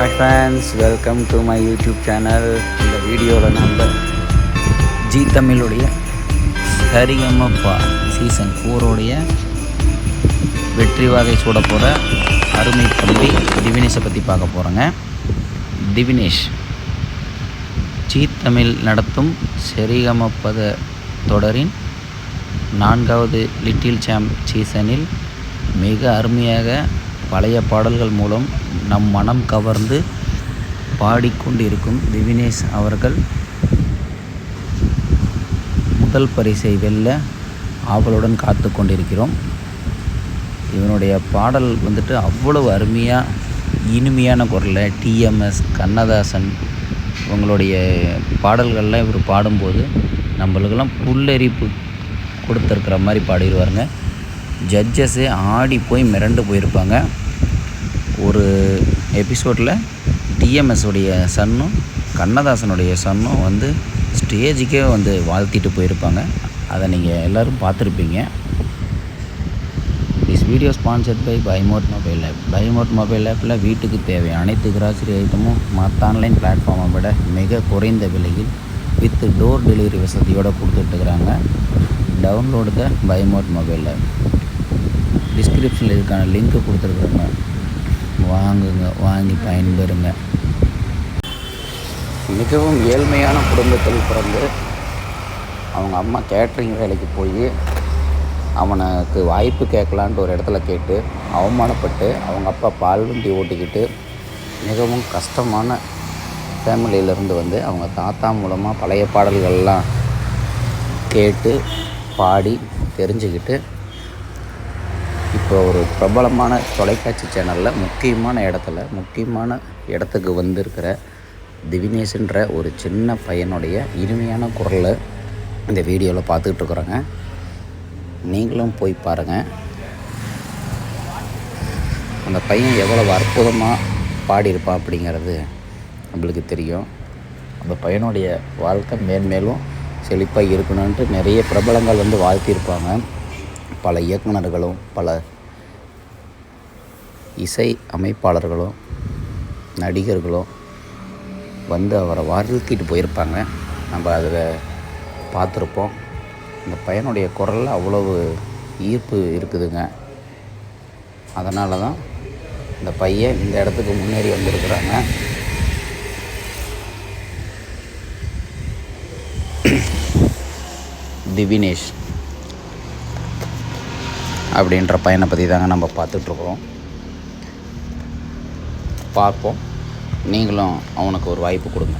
Hi fans welcome to my YouTube channel இந்த வீடியோவில் நம்ம ஜி தமிழுடைய ஹரிகம்மப்பா சீசன் ஃபோரோடைய வெற்றி வாகை சூட போகிற அருமை தம்பி திவினேஷை பற்றி பார்க்க போகிறோங்க திவினேஷ் ஜி தமிழ் நடத்தும் சரிகமப்பத தொடரின் நான்காவது லிட்டில் சாம்ப் சீசனில் மிக அருமையாக பழைய பாடல்கள் மூலம் நம் மனம் கவர்ந்து பாடிக்கொண்டிருக்கும் திவினேஷ் அவர்கள் முதல் பரிசை வெல்ல ஆவலுடன் காத்து கொண்டிருக்கிறோம். இவனுடைய பாடல் வந்துட்டு அவ்வளவு அருமையாக இனிமையான குரலில் டிஎம்எஸ் கண்ணதாசன் இவங்களுடைய பாடல்கள்லாம் இவர் பாடும்போது நம்மளுக்கெல்லாம் புல்லரிப்பு கொடுத்துருக்குற மாதிரி பாடிடுவாருங்க. ஜட்ஜஸ்ஸே ஆடி போய் மிரண்டு போயிருப்பாங்க. ஒரு எபிசோடில் டிஎம்எஸுடைய சன்னும் கண்ணதாசனுடைய சன்னும் வந்து ஸ்டேஜுக்கே வந்து வாழ்த்திட்டு போயிருப்பாங்க. அதை நீங்கள் எல்லோரும் பார்த்துருப்பீங்க. திஸ் வீடியோ ஸ்பான்சர்ட் பை பைமோட் மொபைல் ஆப் பைமோட் மொபைல் ஆப்பில் வீட்டுக்கு தேவை அனைத்து கிராசரி ஐட்டமும் மற்ற ஆன்லைன் பிளாட்ஃபார்மை விட மிக குறைந்த விலையில் வித் டோர் டெலிவரி வசதியோடு கொடுத்துட்ருக்குறாங்க டவுன்லோடு த பைமோட் மொபைல் ஆப் டிஸ்கிரிப்ஷனில் இதுக்கான லிங்க்கு கொடுத்துருக்குறாங்க. வாங்குங்க வாங்கி பயன்பெறுங்க. மிகவும் ஏழ்மையான குடும்பத்தில் பிறந்து அவங்க அம்மா கேட்ரிங் வேலைக்கு போய் அவனுக்கு வாய்ப்பு கேட்கலான்ட்டு ஒரு இடத்துல கேட்டு அவமானப்பட்டு அவங்க அப்பா பால் வண்டி ஓட்டிக்கிட்டு மிகவும் கஷ்டமான ஃபேமிலியிலேருந்து வந்து அவங்க தாத்தா மூலமாக பழைய பாடல்கள்லாம் கேட்டு பாடி தெரிஞ்சுக்கிட்டு இப்போ ஒரு பிரபலமான தொலைக்காட்சி சேனலில் முக்கியமான இடத்துல முக்கியமான இடத்துக்கு வந்திருக்கிற திவினேஷன்ற ஒரு சின்ன பையனுடைய இனிமையான குரலை இந்த வீடியோவில் பார்த்துக்கிட்டு இருக்கிறோங்க. நீங்களும் போய் பாருங்கள் அந்த பையன் எவ்வளவு அற்புதமாக பாடியிருப்பான் அப்படிங்கிறது நம்மளுக்கு தெரியும். அந்த பையனுடைய வாழ்க்கை மேன்மேலும் செழிப்பாக இருக்கணுன்ட்டு நிறைய பிரபலங்கள் வந்து வாழ்த்தியிருப்பாங்க. பல இயக்குனர்களும் பல இசை அமைப்பாளர்களும் நடிகர்களும் வந்து அவரை வாழ்த்திட்டு போயிருப்பாங்க. நம்ம அதில் பார்த்துருப்போம். இந்த பையனுடைய குரலில் அவ்வளவு ஈர்ப்பு இருக்குதுங்க. அதனால தான் இந்த பையன் இந்த இடத்துக்கு முன்னேறி வந்திருக்கிறாங்க. திவினேஷ். அப்படின்ற பையனை பற்றி தாங்க நம்ம பார்த்துட்ருக்குறோம். பார்ப்போம். நீங்களும் அவனுக்கு ஒரு வாய்ப்பு கொடுங்க.